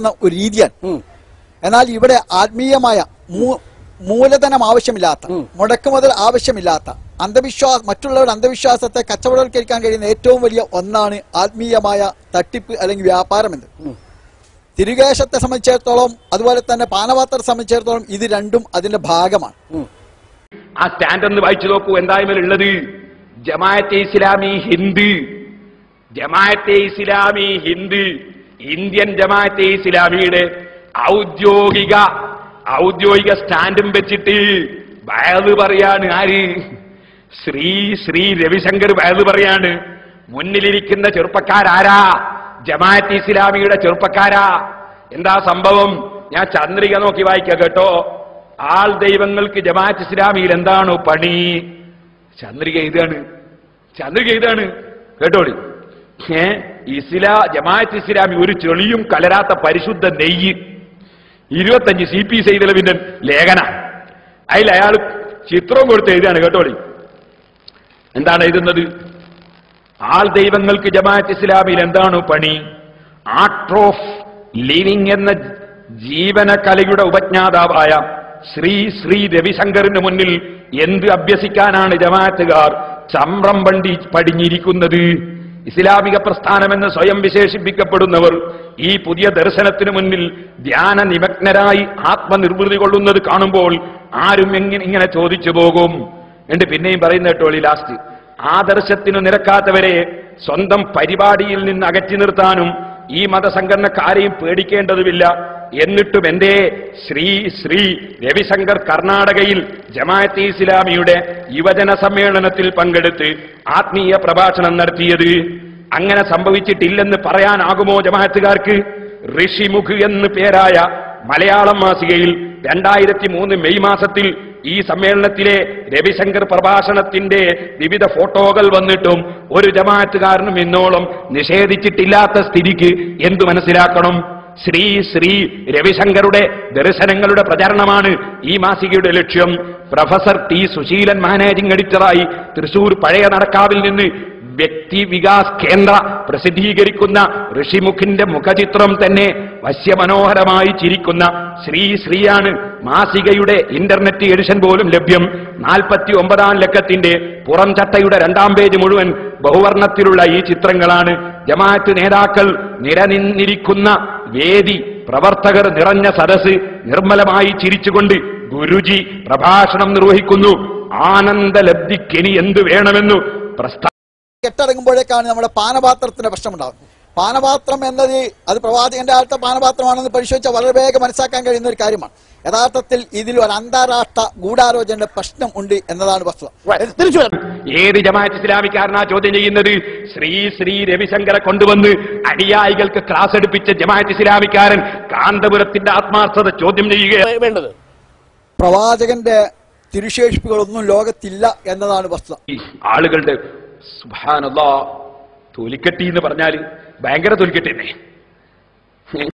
നടത്തുന്ന ഒരു രീതിയാണ്. എന്നാൽ ഇവിടെ ആത്മീയമായ മൂലധനം ആവശ്യമില്ലാത്ത മുടക്കുമുതൽ ആവശ്യമില്ലാത്ത അന്ധവിശ്വാസം മറ്റുള്ളവരുടെ അന്ധവിശ്വാസത്തെ കച്ചവടവൽക്കരിക്കാൻ കഴിയുന്ന ഏറ്റവും വലിയ ഒന്നാണ് ആത്മീയമായ തട്ടിപ്പ് അല്ലെങ്കിൽ വ്യാപാരം എന്ന്. തിരുകേശത്തെ സംബന്ധിച്ചിടത്തോളം അതുപോലെ തന്നെ പാനപാത്രത്തെ സംബന്ധിച്ചിടത്തോളം ഇത് രണ്ടും അതിന്റെ ഭാഗമാണ്. ആ സ്റ്റാൻഡ് ഒന്ന് വായിച്ചു നോക്കൂ എന്തായാലും ഉള്ളത്? ജമാഅത്തെ ഇസ്ലാമി ഹിന്ദ്. ജമാഅത്തെ ഇസ്ലാമി ഹിന്ദ്. ഇന്ത്യൻ ജമാഅത്തെ ഇസ്ലാമിയുടെ ഔദ്യോഗിക ഔദ്യോഗിക സ്റ്റാൻഡും വെച്ചിട്ട് വയത് പറയാണ് ആര്? ശ്രീ ശ്രീ രവിശങ്കർ വയത് പറയാണ് മുന്നിലിരിക്കുന്ന ചെറുപ്പക്കാരാരാ? ജമാഅത്ത് ഇസ്ലാമിയുടെ ചെറുപ്പക്കാരാ? എന്താ സംഭവം? ഞാൻ ചന്ദ്രിക നോക്കി വായിക്കാം കേട്ടോ. ആൾ ദൈവങ്ങൾക്ക് ജമാഅത്ത് ഇസ്ലാമിയിൽ എന്താണോ പണി? ചന്ദ്രിക ഇതാണ്. ചന്ദ്രിക ഇതാണ്. കേട്ടോളി ഏ? ഇസ്ലാ ജമാഅത്ത് ഇസ്ലാമി ഒരു ചെളിയും കലരാത്ത പരിശുദ്ധ നെയ്യ്. ഇരുപത്തഞ്ച് സി പി സൈതലവിന്റെ ലേഖന. അതിൽ അയാൾ ചിത്രവും കൊടുത്ത് എഴുതിയാണ് കേട്ടോളി എന്താണ് എഴുതുന്നത്? ആൾ ദൈവങ്ങൾക്ക് ജമാഅത്ത് ഇസ്ലാമിൽ എന്താണ് പണി? ആർട്ട് ഓഫ് ലിവിംഗ് എന്ന ജീവനകലയുടെ ഉപജ്ഞാതാവായ ശ്രീ ശ്രീ രവിശങ്കറിന് മുന്നിൽ എന്ത് അഭ്യസിക്കാനാണ് ജമാഅത്തുകാർ ചമ്രം വണ്ടി പടിഞ്ഞിരിക്കുന്നത്? ഇസ്ലാമിക പ്രസ്ഥാനമെന്ന് സ്വയം വിശേഷിപ്പിക്കപ്പെടുന്നവർ ഈ പുതിയ ദർശനത്തിനു മുന്നിൽ ധ്യാന നിമഗ്നരായി ആത്മനിർവൃതി കൊള്ളുന്നത് കാണുമ്പോൾ ആരും എങ്ങനെ ഇങ്ങനെ ചോദിച്ചു പോകും. എന്നിട്ട് പിന്നെയും പറയുന്ന കേട്ടോ ഈ ലാസ്റ്റ് ആദർശത്തിനു നിരക്കാത്തവരെ സ്വന്തം പരിപാടിയിൽ നിന്ന് അകറ്റി നിർത്താനും ഈ മതസംഘടനക്കാരെയും പേടിക്കേണ്ടതുമില്ല. എന്നിട്ടും എന്റെ ശ്രീ ശ്രീ രവിശങ്കർ കർണാടകയിൽ ജമാഅത്തെ ഇസ്ലാമിയുടെ യുവജന സമ്മേളനത്തിൽ പങ്കെടുത്ത് ആത്മീയ പ്രഭാഷണം നടത്തിയത്. അങ്ങനെ സംഭവിച്ചിട്ടില്ലെന്ന് പറയാനാകുമോ ജമാഅത്തുകാർക്ക്? ഋഷിമുഖ് എന്ന് പേരായ മലയാളം മാസികയിൽ രണ്ടായിരത്തി മൂന്ന് മെയ് മാസത്തിൽ ഈ സമ്മേളനത്തിലെ രവിശങ്കർ പ്രഭാഷണത്തിന്റെ വിവിധ ഫോട്ടോകൾ വന്നിട്ടും ഒരു ജമാഅത്തുകാരനും ഇന്നോളം നിഷേധിച്ചിട്ടില്ലാത്ത സ്ഥിതിക്ക് എന്തു മനസ്സിലാക്കണം? ശ്രീ ശ്രീ രവിശങ്കറുടെ ദർശനങ്ങളുടെ പ്രചരണമാണ് ഈ മാസികയുടെ ലക്ഷ്യം. പ്രൊഫസർ ടി സുശീലൻ മാനേജിംഗ് എഡിറ്ററായി തൃശൂർ പഴയ നടക്കാവിൽ നിന്ന് വ്യക്തി വികാസ് കേന്ദ്ര പ്രസിദ്ധീകരിക്കുന്ന ഋഷിമുഖിന്റെ മുഖചിത്രം തന്നെ വശ്യമനോഹരമായി ചിരിക്കുന്ന ശ്രീ ശ്രീയാണ് മാസികയുടെ ഇന്റർനെറ്റ് എഡിഷൻ പോലും ലഭ്യം. നാൽപ്പത്തി ഒമ്പതാം ലക്കത്തിന്റെ പുറം ചട്ടയുടെ രണ്ടാം പേജ് മുഴുവൻ ബഹുവർണത്തിലുള്ള ഈ ചിത്രങ്ങളാണ്. ജമാഅത്ത് നേതാക്കൾ നിരനിന്നിരിക്കുന്ന വേദി പ്രവർത്തകർ നിറഞ്ഞ സദസ് നിർമ്മലമായി ചിരിച്ചുകൊണ്ട് ഗുരുജി പ്രഭാഷണം നിർവഹിക്കുന്നു. ആനന്ദലബ്ധിക്കെനി എന്തു വേണമെന്നു പ്രസ്താവ കെട്ടടങ്ങുമ്പോഴേക്കാണ് നമ്മുടെ പാനപാത്രത്തിന്റെ പ്രശ്നമുണ്ടാകുന്നത് പാനപാത്രം എന്നത് അത് പ്രവാചകന്റെ അടുത്ത പാനപാത്രമാണെന്ന് പരിശോധിച്ചാൽ വളരെ വേഗം മനസ്സിലാക്കാൻ കഴിയുന്ന ഒരു കാര്യമാണ്. യഥാർത്ഥത്തിൽ ഇതിൽ ഒരു അന്താരാഷ്ട്ര ഗൂഢാലോചനയുടെ പ്രശ്നം ഉണ്ട് എന്നതാണ് വസ്തുത. ഏത് ജമാഅത്ത് ഇസ്ലാമിക്കാരനാ ചോദ്യം ചെയ്യുന്നത്? ശ്രീ ശ്രീ രവിശങ്കരെ കൊണ്ടുവന്ന് അനുയായികൾക്ക് ക്ലാസ് എടുപ്പിച്ച ജമാഅത്ത് ഇസ്ലാമിക്കാരൻ കാന്തപുരത്തിന്റെ ആത്മാർത്ഥത ചോദ്യം ചെയ്യുക. വേണ്ടത്? പ്രവാചകന്റെ തിരുശേഷിപ്പുകളൊന്നും ലോകത്തില്ല എന്നതാണ് വസ്തുത. ആളുകളുടെ തൊലിക്കെട്ടി എന്ന് പറഞ്ഞാൽ ഭയങ്കര തൊലിക്കെട്ടി തന്നെ